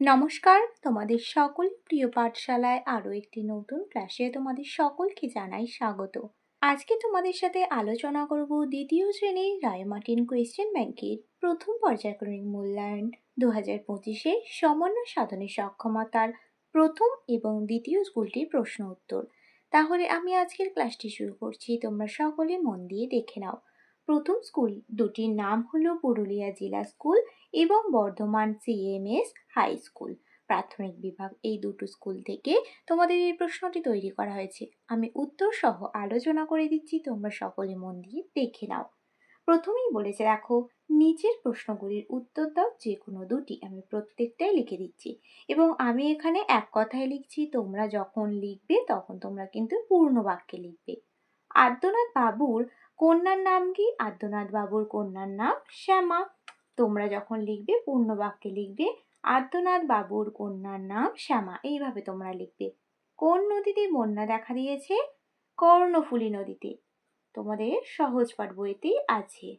নমস্কার, তোমাদের সকল প্রিয় পাঠশালায় আরও একটি নতুন ক্লাসে তোমাদের সকলকে জানাই স্বাগত। আজকে তোমাদের সাথে আলোচনা করব দ্বিতীয় শ্রেণির রায়মার্টিন কোয়েশ্চেন ব্যাংকের প্রথম পর্যায়ক্রমিক মূল্যায়ন। দু হাজার পঁচিশে সমন্বয় সাধনের সক্ষমতার প্রথম এবং দ্বিতীয় স্কুলটির প্রশ্ন উত্তর। তাহলে আমি আজকের ক্লাসটি শুরু করছি, তোমরা সকলে মন দিয়ে দেখে নাও। প্রথম স্কুল দুটির নাম হলো পুরুলিয়া জেলা স্কুল এবং বর্ধমান সিএমএস হাই স্কুল। প্রাথমিক বিভাগ এই দুটো স্কুল থেকে তোমাদের এই প্রশ্নটি তৈরি করা হয়েছে। আমি উত্তর সহ আলোচনা করে দিচ্ছি, তোমরা সকলে মন দিয়ে দেখে নাও। প্রথমেই বলেছে, দেখো, নিচের প্রশ্নগুলির উত্তর দাও যে কোনো দুটি আমি প্রত্যেকটাই লিখে দিচ্ছি। এবং আমি এখানে এক কথায় লিখছি, তোমরা যখন লিখবে তখন তোমরা কিন্তু পূর্ণ বাক্যে লিখবে। আদ্যনাথ বাবুর কন্যার নাম কি? আদ্যনাথ বাবুর কন্যার নাম শ্যামা। তোমরা যখন লিখবে, পূর্ণ বাক্যে লিখবে, আদ্যনাথ বাবুর কন্যার নাম শ্যামা। এইভাবে তোমরা লিখবে। কোন নদীতে বন্যা দেখা দিয়েছে? কর্ণফুলী নদীতে। তোমাদের সহজ পাঠ বইতেই আছে।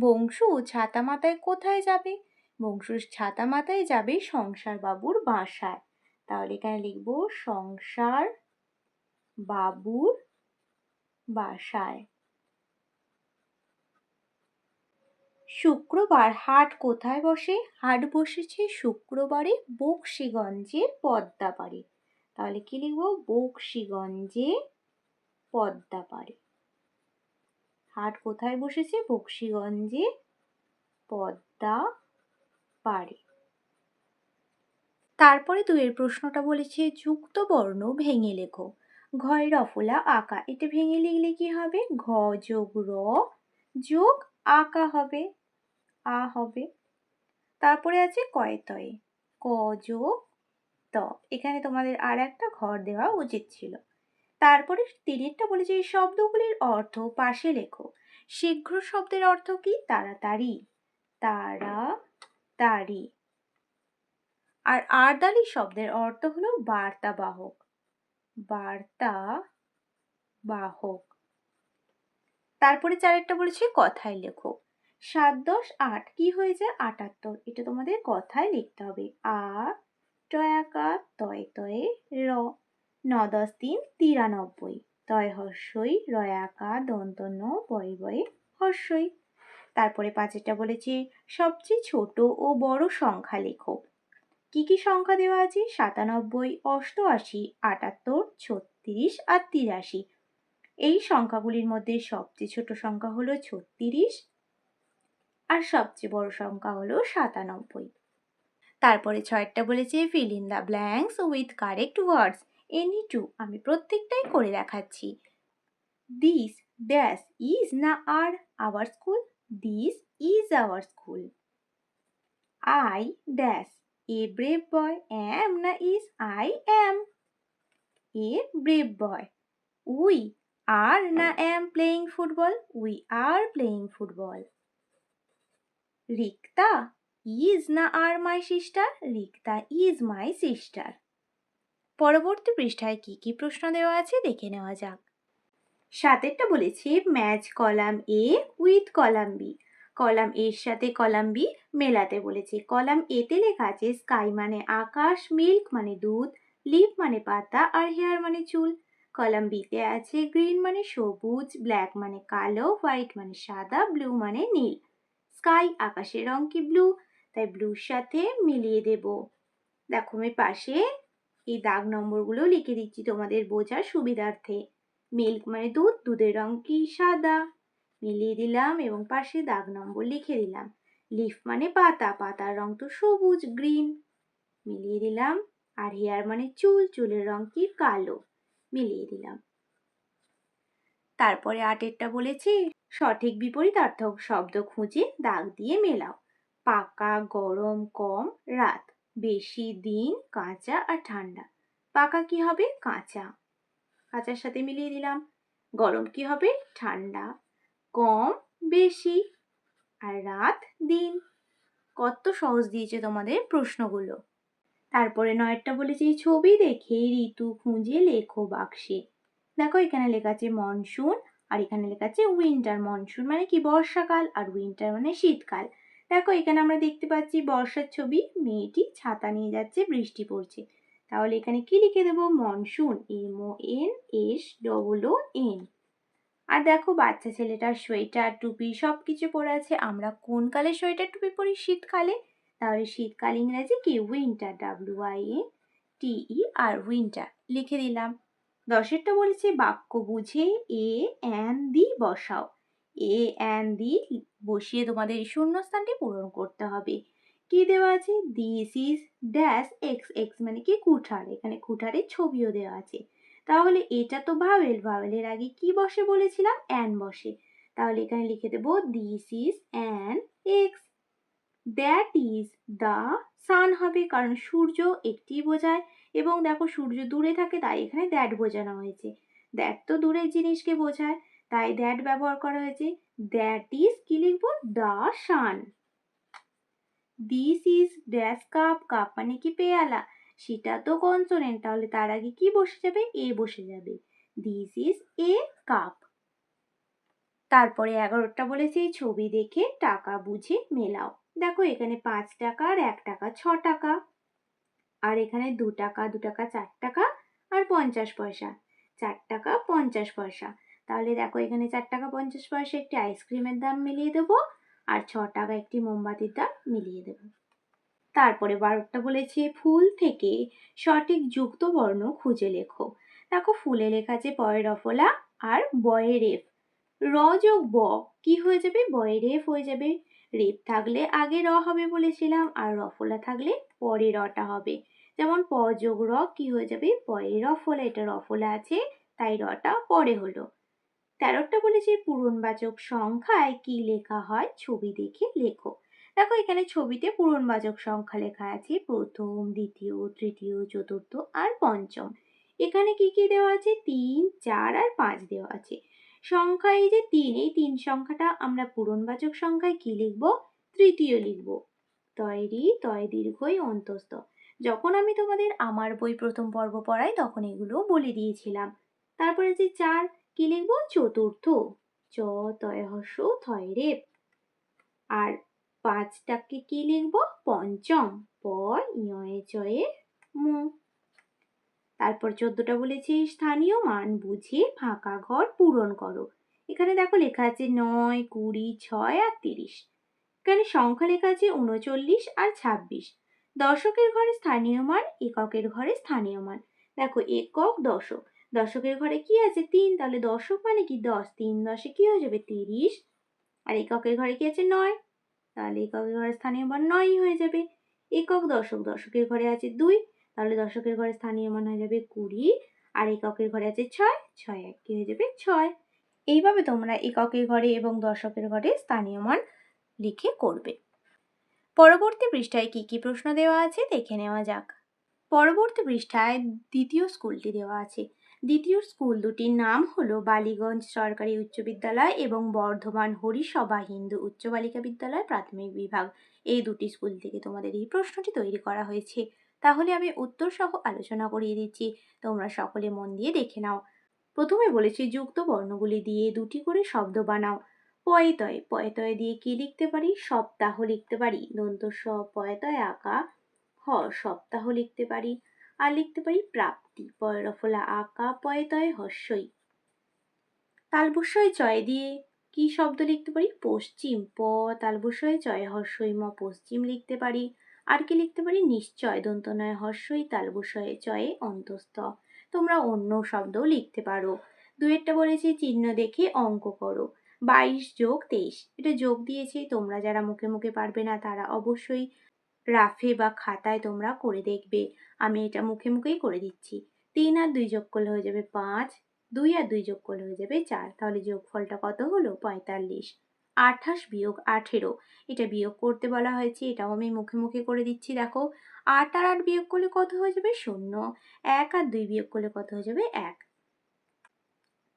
বংশু ছাতা মাথায় কোথায় যাবে? বংশু ছাতা মাথায় যাবে সংসার বাবুর বাসায়। তাহলে এখানে লিখব, সংসার বাবুর বাসায়। শুক্রবার হাট কোথায় বসে? হাট বসেছে শুক্রবারে বক্সিগঞ্জের পদ্মাপাড়ে। তাহলে কি লিখব? বক্সিগঞ্জে পদ্মাপাড়ে। হাট কোথায় বসেছে? বক্সিগঞ্জে পদ্মা পাড়ে তারপরে দুয়ের প্রশ্নটা বলেছে যুক্ত বর্ণ ভেঙে লেখো। ঘয় রফলা আঁকা। এটা ভেঙে লিখলে কি হবে? ঘ যোগ র যোগ আঁকা হবে। আ হবে। তারপরে আছে কয় কয়তয়ে। ক যোগ ত। এখানে তোমাদের আর একটা ঘর দেওয়া উচিত ছিল। তারপরে তিরিরটা বলেছে এই শব্দগুলির অর্থ পাশে লেখো। শীঘ্র শব্দের অর্থ কি? তাড়াতাড়ি। তারা তাড়ি আর আরদালি শব্দের অর্থ হলো বার্তা বাহক বার্তা বাহক। তারপরে চারেরটা বলেছে, কথায় লেখো। সাত দশ আট, কি হয়ে যায়? আটাত্তর। এটা তোমাদের কথায় লিখতে হবে। আ টয়াকা তয়, তয়ে, র। ন, দশ, তিন, তিরানব্বই। তয়, হর্ষই রয়াকা দন্ত, ন, বয়, বয়ে, হর্ষই। তারপরে পাঁচেরটা বলেছে, সবচেয়ে ছোট ও বড় সংখ্যা লেখো। কি কি সংখ্যা দেওয়া আছে? সাতানব্বই, অষ্টআশি, আটাত্তর, ছত্রিশ আর তিরাশি। এই সংখ্যাগুলির মধ্যে সবচেয়ে ছোট সংখ্যা হলো ছত্রিশ আর সবচেয়ে বড় সংখ্যা হলো সাতানব্বই। তারপরে ছয়টা বলেছে fill in the blanks with correct words any two আমি প্রত্যেকটাই করে দেখাচ্ছি। দিস ড্যাশ ইজ না are our school this is our school I dash a brave boy am না is I am a brave boy we are না am playing football we are playing football Rikta is না are my sister Rikta is my sister পরবর্তী পৃষ্ঠায় কি কি প্রশ্ন দেওয়া আছে দেখে নেওয়া যাক। সাতেরটা বলেছে match column A with column B column এর সাথে কলাম বি মেলাতে বলেছে। কলাম এতে লেখা আছে স্কাই মানে আকাশ মিল্ক মানে দুধ লিপ মানে পাতা আর হেয়ার মানে চুল। কলাম বিতে আছে গ্রিন মানে সবুজ ব্ল্যাক মানে কালো হোয়াইট মানে সাদা ব্লু মানে নীল। স্কাই আকাশের রং কি ব্লু তাই ব্লুর সাথে মিলিয়ে দেব। দেখো আমি পাশে এই দাগ নম্বরগুলো লিখে দিচ্ছি তোমাদের বোঝার সুবিধার্থে। মিল্ক মানে দুধ, দুধের রং কি সাদা? মিলিয়ে দিলাম এবং পাশে দাগ নম্বর লিখে দিলাম। লিফ মানে পাতা, পাতার রং তো সবুজ, গ্রিন। মিলিয়ে দিলাম, আর হেয়ার মানে চুল, চুলের রং কি কালো। মিলিয়ে দিলাম। তারপরে আটেরটা বলেছি, সঠিক বিপরীত বিপরীতার্থক শব্দ খুঁজে দাগ দিয়ে মেলাও। পাকা, গরম, কম, রাত, বেশি, দিন, কাঁচা আর ঠান্ডা। পাকা কি হবে? কাঁচা। কাঁচার সাথে মিলিয়ে দিলাম। গরম কি হবে? ঠান্ডা। কম, বেশি আর রাত, দিন। কত সহজ দিয়েছে তোমাদের প্রশ্নগুলো। তারপরে নয়টা বলেছে, এই ছবি দেখে ঋতু খুঁজে লেখো বাক্সে। দেখো, এখানে লেখা আছে মনসুন আর এখানে লেখা আছে উইন্টার। মনসুন মানে কি? বর্ষাকাল আর উইন্টার মানে শীতকাল। দেখো, এখানে আমরা দেখতে পাচ্ছি বর্ষার ছবি, মেয়েটি ছাতা নিয়ে যাচ্ছে, বৃষ্টি পড়ছে। তাহলে এখানে কি লিখে দেবো? Monsoon, M O N S double O N. আর দেখো বাচ্চা ছেলেটার সোয়েটার, টুপি সব কিছু পরে আছে। আমরা কোন কালে সোয়েটার, টুপি পরি? শীতকালে? তাহলে শীতকাল ইংরাজি কি? Winter W I N T E R winter লিখে দিলাম। দশেরটা বলেছে, বাক্য বুঝে এ অ্যান দি বসাও। এ অ্যান দি বসিয়ে তোমাদের এই শূন্যস্থানটি পূরণ করতে হবে। কি দেওয়া আছে? This is dash axe axe মানে কি? কুঠার। এখানে কুঠারের ছবিও দেওয়া আছে। তাহলে এটা তো ভাওয়েল, ভাওয়েলের আগে কি বসে বলেছিলাম? অ্যান বসে। তাহলে এখানে লিখে দেবো this is an axe that is the sun হবে, কারণ সূর্য একটি বোঝায়, এবং দেখো সূর্য দূরে থাকে, তাই এখানে দ্যাট বোঝানো হয়েছে। দ্যাট তো দূরের জিনিসকে বোঝায়, তাই দ্যাট ব্যবহার করা হয়েছে। দ্যাট ইজ কি লিখব? The sun this is dash cup cup মানে কি পেয়ালা? সেটা তো কনসোনেন্ট, তাহলে তার আগে কি বসে যাবে? এ বসে যাবে। দিস ইজ এ কাপ তারপরে এগারোটা বলেছে, এই ছবি দেখে টাকা বুঝে মেলাও। দেখো, এখানে পাঁচ টাকা আর এক টাকা, ছ টাকা। আর এখানে দু টাকা দু টাকা, চার টাকা আর পঞ্চাশ পয়সা। চার টাকা, পঞ্চাশ পয়সা। তাহলে দেখো, এখানে চার টাকা, পঞ্চাশ পয়সা একটি আইসক্রিমের দাম মিলিয়ে দেবো আর ছ টাকা একটি মোমবাতির দাম মিলিয়ে দেবো। তারপরে বারোটা বলেছে, ফুল থেকে সঠিক যুক্ত বর্ণ খুঁজে লেখো। দেখো ফুলে লেখা আছে পয়ের রফলা আর বয়ের রেফ র যোগ ব, কি হয়ে যাবে? বয়ের রেফ হয়ে যাবে। রেফ থাকলে আগে র হবে বলেছিলাম আর রফলা থাকলে পরে রটা হবে। যেমন প যোগ র, কি হয়ে যাবে? পরে রফলা এটা রফলা আছে, তাই রটা পরে হলো। তেরোটা বলেছে, পূরণবাচক সংখ্যায় কি লেখা হয়? ছবি দেখে লেখো। দেখো, এখানে ছবিতে পূরণবাচক সংখ্যা লেখা আছে প্রথম, দ্বিতীয়, তৃতীয়, চতুর্থ আর পঞ্চম। এখানে কি কি দেওয়া আছে? তিন, চার আর পাঁচ দেওয়া আছে। সংখ্যা এই যে তিন, এই তিন সংখ্যাটা আমরা পূরণবাচক সংখ্যায় কি লিখব? তৃতীয় লিখব। তৈরি তয় দীর্ঘই অন্তস্থ। যখন আমি তোমাদের আমার বই প্রথম পর্ব পড়াই, তখন এগুলো বলে দিয়েছিলাম। তারপরে যে চার, কি লিখব? চতুর্থ। চ, তয় হর্ষ থয় রেপ। আর পাঁচটাকে কি লিখব? পঞ্চম। প ইয়ে চয়ে মু। তারপর চোদ্দটা বলেছি স্থানীয় মান বুঝে ফাঁকা ঘর পূরণ করো। এখানে দেখো লেখা আছে নয়, কুড়ি, ছয় আর তিরিশ। এখানে সংখ্যা লেখা আছে উনচল্লিশ আর ছাব্বিশ। দশকের ঘরে স্থানীয় মান, এককের ঘরে স্থানীয় মান। দেখো একক দশক। দশকের ঘরে কি আছে? তিন। তাহলে দশক মানে কি? দশ। তিন দশে কি হয়ে যাবে? তিরিশ। আর এককের ঘরে কি আছে? নয়। তাহলে এককের ঘরে স্থানীয় মান নয়ই হয়ে যাবে। একক দশক, দশকের ঘরে আছে দুই, তাহলে দশকের ঘরে স্থানীয় মান হয়ে যাবে কুড়ি, আর এককের ঘরে আছে ছয় ছয় এক কি হয়ে যাবে ছয়। এইভাবে তোমরা এককের ঘরে এবং দশকের ঘরে স্থানীয় মান লিখে করবে। পরবর্তী পৃষ্ঠায় কি কি প্রশ্ন দেওয়া আছে দেখে নেওয়া যাক। পরবর্তী পৃষ্ঠায় দ্বিতীয় স্কুলটি দেওয়া আছে। দ্বিতীয় স্কুল দুটির নাম হলো বালিগঞ্জ সরকারি উচ্চ বিদ্যালয় এবং বর্ধমান হরিসভা হিন্দু উচ্চ বালিকা বিদ্যালয় প্রাথমিক বিভাগ। এই দুটি স্কুল থেকে তোমাদের এই প্রশ্নটি তৈরি করা হয়েছে। তাহলে আমি উত্তর সহ আলোচনা করিয়ে দিচ্ছি। তোমরা সকলে মন দিয়ে দেখে নাও। প্রথমে বলেছি, যুক্ত বর্ণগুলি দিয়ে দুটি করে শব্দ বানাও। পয়তয় পয়তয় দিয়ে কি লিখতে পারি? সপ্তাহ লিখতে পারি। দন্ত স পয়তয়, আঁকা। হ, সপ্তাহ লিখতে পারি। আর লিখতে পারি প্রাপ্তি। পয়রফলা আঁকা পয়তয় হস্যই। তালবস্যয় চয় দিয়ে কি শব্দ লিখতে পারি? পশ্চিম। প তালবস্যয় চয় হর্ষই ম, পশ্চিম লিখতে পারি। আর কি লিখতে পারি? নিশ্চয়। দন্তনয় হর্ষই তালবস্যয় চয়ে অন্তস্থ। তোমরা অন্য শব্দও লিখতে পারো। দুয়েরটা বলেছি, চিহ্ন দেখে অঙ্ক করো। বাইশ যোগ তেইশ। এটা যোগ দিয়েছে। তোমরা যারা মুখে মুখে পারবে না, তারা অবশ্যই রাফে বা খাতায় তোমরা করে দেখবে। আমি এটা মুখে মুখেই করে দিচ্ছি। তিন আর দুই যোগ করলে হয়ে যাবে পাঁচ, দুই আর দুই যোগ করলে হয়ে যাবে চার। তাহলে যোগফলটা কত হলো? পঁয়তাল্লিশ। আঠাশ বিয়োগ আঠেরো। এটা বিয়োগ করতে বলা হয়েছে, এটাও আমি মুখে মুখে করে দিচ্ছি, দেখো। আট আর আট বিয়োগ করলে কত হয়ে যাবে? শূন্য। এক আর দুই বিয়োগ করলে কত হয়ে যাবে? এক।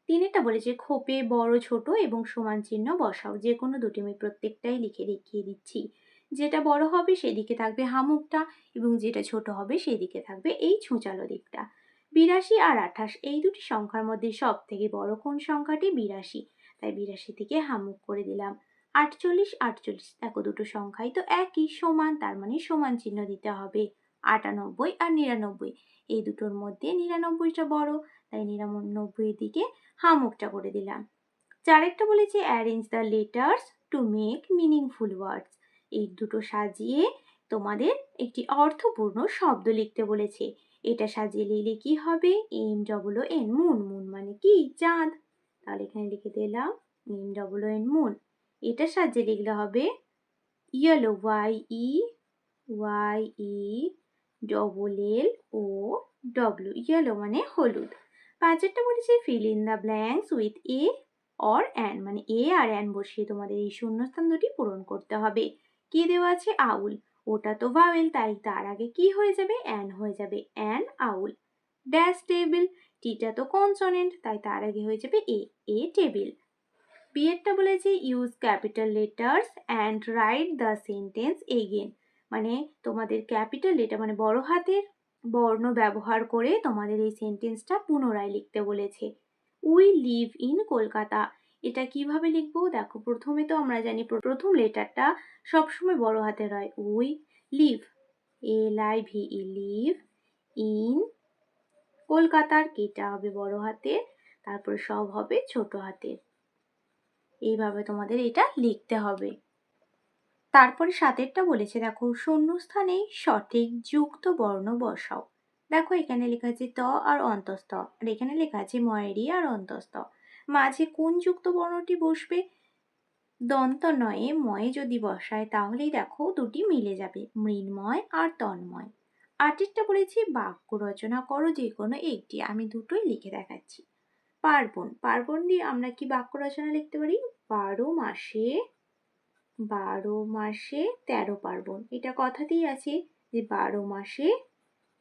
তিনেরটা বলেছে, খোপে বড় ছোট এবং সমান চিহ্ন বসাও। যে কোনো দুটি আমি প্রত্যেকটাই লিখে দেখিয়ে দিচ্ছি। যেটা বড় হবে সেদিকে থাকবে হামুকটা এবং যেটা ছোট হবে সেদিকে থাকবে এই ছুঁচালো দিকটা। বিরাশি আর আঠাশ, এই দুটি সংখ্যার মধ্যে সব থেকে বড় কোন সংখ্যাটি? বিরাশি। তাই বিরাশি থেকে হামুক করে দিলাম। আটচল্লিশ আটচল্লিশ, দেখো দুটো সংখ্যাই তো একই, সমান, তার মানে সমান চিহ্ন দিতে হবে। আটানব্বই আর নিরানব্বই, এই দুটোর মধ্যে নিরানব্বইটা বড়, তাই নিরানব্বইয়ের দিকে হামুকটা করে দিলাম। চারেরটা বলেছে arrange the letters to make meaningful words এই দুটো সাজিয়ে তোমাদের একটি অর্থপূর্ণ শব্দ লিখতে বলেছে। এটা সাজিয়ে লিখলে কি হবে? M double N moon moon মানে কি? চাঁদ। তাহলে এখানে লিখে দিলাম এম ডবল এন মুন এটা সাজিয়ে লিখলে হবে yellow Y E Y E double L O W yellow মানে হলুদ। পাঁচেরটা বলেছে fill in the blanks with a or an মানে এ আর অ্যান বসিয়ে তোমাদের এই শূন্যস্থান দুটি পূরণ করতে হবে। কি দেওয়া আছে? আউল। ওটা তো ভাওয়েল, তাই তার আগে কি হয়ে যাবে? অ্যান হয়ে যাবে। An, owl. Dash table. টিটা তো কনসনেন্ট, তাই তার আগে হয়ে যাবে এ। A table. বিয়েরটা বলেছে, use capital letters and write the sentence again. মানে তোমাদের ক্যাপিটাল লেটার মানে বড় হাতের বর্ণ ব্যবহার করে তোমাদের এই সেন্টেন্সটা পুনরায় লিখতে বলেছে। We live in Kolkata. এটা কীভাবে লিখব? দেখো, প্রথমে তো আমরা জানি প্রথম লেটারটা সবসময় বড় হাতের হয়। We live, L I V E, live in কলকাতার, কেটা হবে বড় হাতের, তারপরে সব হবে ছোট হাতের। এইভাবে তোমাদের এটা লিখতে হবে। তারপরে সাতেরটা বলেছে, দেখো, শূন্যস্থানে সঠিক যুক্ত বর্ণ বসাও। দেখো, এখানে লেখা আছে ত আর অন্তস্থ, আর এখানে লেখা আছে ময়েরি আর অন্তস্থ। মাঝে কোন যুক্ত বর্ণটি বসবে? দন্ত নয়ে ময়ে যদি বসায়, তাহলেই দেখো দুটি মিলে যাবে, মৃন্ময় আর তন্ময়। আটেরটা বলেছি, বাক্য রচনা করো যে কোনো একটি, আমি দুটোই লিখে দেখাচ্ছি। পার্বণ পার্বণ দিয়ে আমরা কি বাক্য রচনা লিখতে পারি? বারো মাসে বারো মাসে তেরো পার্বণ। এটা কথাতেই আছে যে বারো মাসে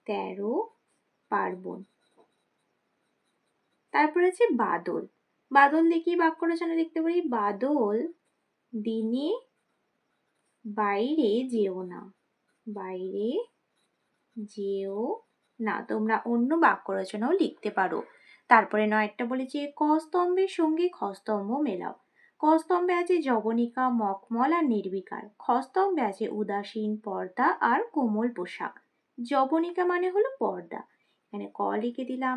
তেরো পার্বণ। তারপর আছে বাদল। বাদল দেখি বাক্য রচনা লিখতে পারি। বাদল দিনে বাইরে যেও না। বাইরে যেও না। তোমরা অন্য বাক্য রচনাও লিখতে পারো। তারপরে নয়টা বলেছে ক স্তম্ভের সঙ্গে খ স্তম্ভ মেলাও। ক স্তম্ভে আছে জবনিকা মকমল আর নির্বিকার। খ স্তম্ভে আছে উদাসীন পর্দা আর কোমল পোশাক। জবনিকা মানে হলো পর্দা। এখানে ক লিখে দিলাম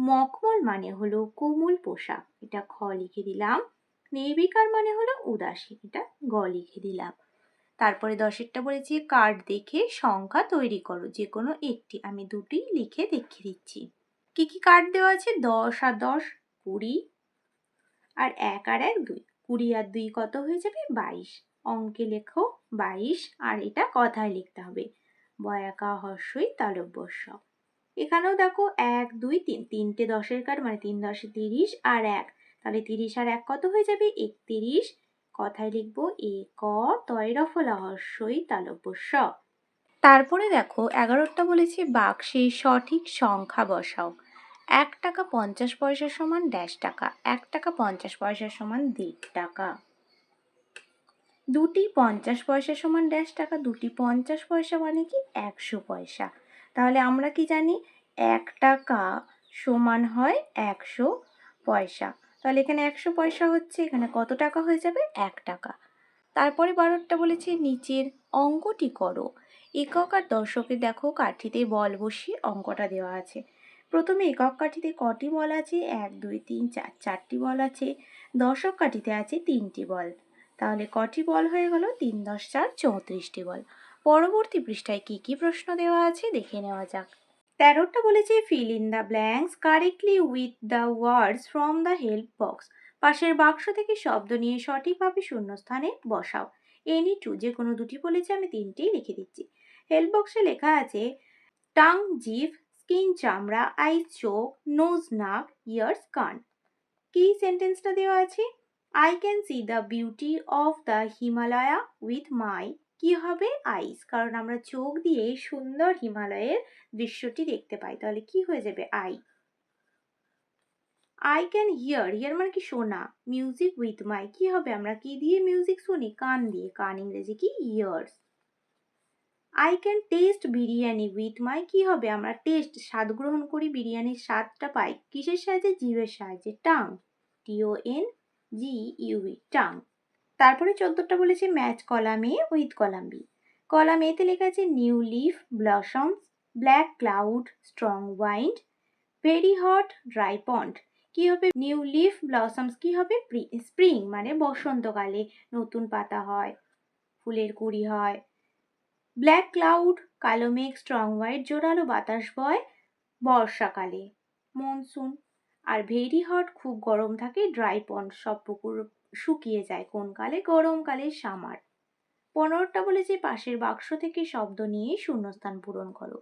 মকমল মানে হলো কোমল পোশাক। এটা খ লিখে দিলাম। নির্বিকার মানে হলো উদাসীন। এটা গ লিখে দিলাম। তারপরে দশেরটা বলেছি, কার্ড দেখে সংখ্যা তৈরি করো। যে কোনো একটি। আমি দুটি লিখে দেখিয়ে দিচ্ছি। কি কি কার্ড দেওয়া আছে? দশ আর দশ, কুড়ি। আর এক আর এক, দুই। কুড়ি আর দুই কত হয়ে যাবে? বাইশ। অঙ্কে লেখো, বাইশ। আর এটা কথায় লিখতে হবে। বয়াকা হর্ষই তালব্যস্য। এখানেও দেখো এক, দুই, তিন, তিনটে দশের কার্ড মানে তিন দশে তিরিশ আর এক। তাহলে তিরিশ আর এক কত হয়ে যাবে? একতিরিশ। কথায় লিখব এ, ক তৈরফলা হর্ষই তালব্যস্য তারপরে দেখো এগারোটা বলেছি বাক্সে সঠিক সংখ্যা বসাও। এক টাকা পঞ্চাশ পয়সার সমান ড্যাশ টাকা, এক টাকা পঞ্চাশ পয়সার সমান দেড় টাকা। দুটি পঞ্চাশ পয়সা সমান ড্যাশ টাকা, দুটি পঞ্চাশ পয়সা মানে কি? একশো পয়সা। তাহলে আমরা কি জানি? এক টাকা সমান হয় একশো পয়সা। তাহলে এখানে একশো পয়সা হচ্ছে, এখানে কত টাকা হয়ে যাবে? এক টাকা। তারপরে বারোটা বলেছি, নিচের অঙ্কটি করো। একক আর দর্শকের দেখো, কাঠিতে বল বসিয়ে অঙ্কটা দেওয়া আছে। প্রথমে একক কাঠিতে কটি বল আছে? এক, দুই, তিন, চার, চারটি বল আছে। দশক কাঠিতে আছে তিনটি বল। তাহলে কটি বল হয়ে গেল? তিন, দশ, চার, চৌত্রিশটি বল। পরবর্তী পৃষ্ঠায় কি কি প্রশ্ন দেওয়া আছে দেখে নেওয়া যাক। তেরোটা বলেছে fill in the blanks correctly with the words from the help box পাশের বাক্স থেকে শব্দ নিয়ে সঠিকভাবে শূন্যস্থানে বসাও। এনি টু যে কোনো দুটি বলেছে, আমি তিনটেই লিখে দিচ্ছি। হেল্প বক্সে লেখা আছে টাং জিভ স্কিন চামড়া আইস চোখ নোজ নাক ইয়ার্স কান। কি সেন্টেন্সটা দেওয়া আছে? I can see the beauty of the Himalaya with my কি হবে? আইস কারণ আমরা চোখ দিয়ে সুন্দর হিমালয়ের দৃশ্যটি দেখতে পাই। তাহলে কি হয়ে যাবে? I I can hear hear মানে কি শোনা। মিউজিক উইথ মাই কি হবে? আমরা কি দিয়ে মিউজিক শুনি? কান দিয়ে। কান ইংরেজি কি? Ears I can taste biryani with my কি হবে? আমরা টেস্ট স্বাদ গ্রহণ করি বিরিয়ানির স্বাদটা পাই। কিসের সাহায্যে? জিভের সাহায্যে। টাং টিও এন জি ইউভি টাং তারপরে চোদ্দোটা বলেছে match column A, with column B. Column এতে লেখা আছে new leaf, blossoms, black cloud, strong wind, very hot, dry pond. কি হবে? নিউ লিফ, ব্লসমস কি হবে? স্প্রিং মানে বসন্তকালে নতুন পাতা হয়, ফুলের কুড়ি হয়। ব্ল্যাক ক্লাউড, কালো মেঘ, স্ট্রং হোয়াইট জোরালো বাতাস বয় বর্ষাকালে। মনসুন। আর ভেরি হট, খুব গরম থাকে, ড্রাই পন্ড, সব পুকুর শুকিয়ে যায় কোন কালে? গরমকালে সামার। পনেরোটা বলেছে পাশের বাক্স থেকে শব্দ নিয়ে শূন্যস্থান পূরণ করো।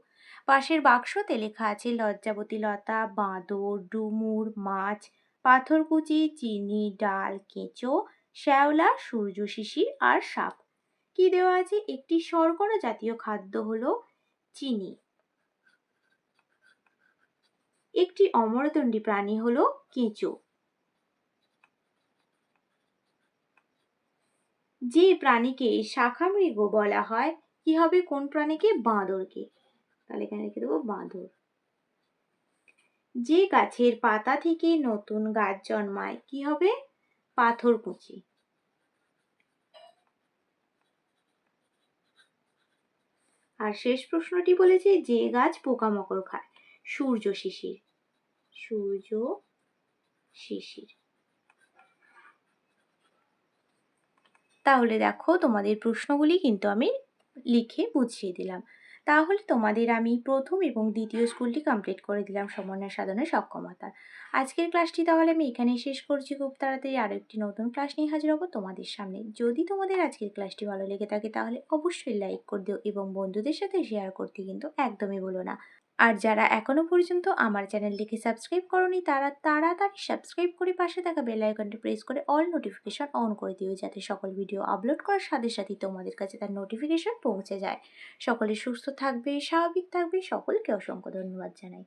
পাশের বাক্সতে লেখা আছে লজ্জাবতী লতা, বাঁদর, ডুমুর, মাছ, পাথরকুচি, চিনি, ডাল, কেঁচো, শ্যাওলা, সূর্য শিশির আর সাপ। কি দেওয়া আছে? একটি শর্করা জাতীয় খাদ্য হলো চিনি। একটি অমরদণ্ডী প্রাণী হলো কেঁচো। যে প্রাণীকে শাখামৃগ বলা হয়, কি হবে কোন প্রাণীকে? বাঁদরকে। তাহলে এখানে লিখে দেবো বাঁদর। যে গাছের পাতা থেকে নতুন গাছ জন্মায়, কি হবে? পাথর পাথরকুচি আর শেষ প্রশ্নটি বলেছে যে গাছ পোকামাকড় খায়, সূর্য শিশির। সূর্য শিশির। তাহলে দেখো তোমাদের প্রশ্নগুলি কিন্তু আমি লিখে বুঝিয়ে দিলাম। তাহলে তোমাদের আমি প্রথম এবং দ্বিতীয় স্কুলটি কমপ্লিট করে দিলাম সমন্বয় সাধনের সক্ষমতার আজকের ক্লাসটি তাহলে আমি এখানেই শেষ করছি। খুব তাড়াতাড়ি আরও একটি নতুন ক্লাস নিয়ে হাজির হব তোমাদের সামনে। যদি তোমাদের আজকের ক্লাসটি ভালো লেগে থাকে তাহলে অবশ্যই লাইক করে দিও এবং বন্ধুদের সাথে শেয়ার করতে কিন্তু একদমই বলো না। আর যারা এখনও পর্যন্ত আমার চ্যানেলটিকে সাবস্ক্রাইব করনি, তারা তাড়াতাড়ি সাবস্ক্রাইব করে পাশে থাকা বেল আইকনটি প্রেস করে অল নোটিফিকেশন অন করে দিও, যাতে সকল ভিডিও আপলোড করার সাথে সাথেই তোমাদের কাছে তার নোটিফিকেশন পৌঁছে যায়। সকলে সুস্থ থাকবে, স্বাভাবিক থাকবে, সকলকে অসংখ্য ধন্যবাদ জানাই।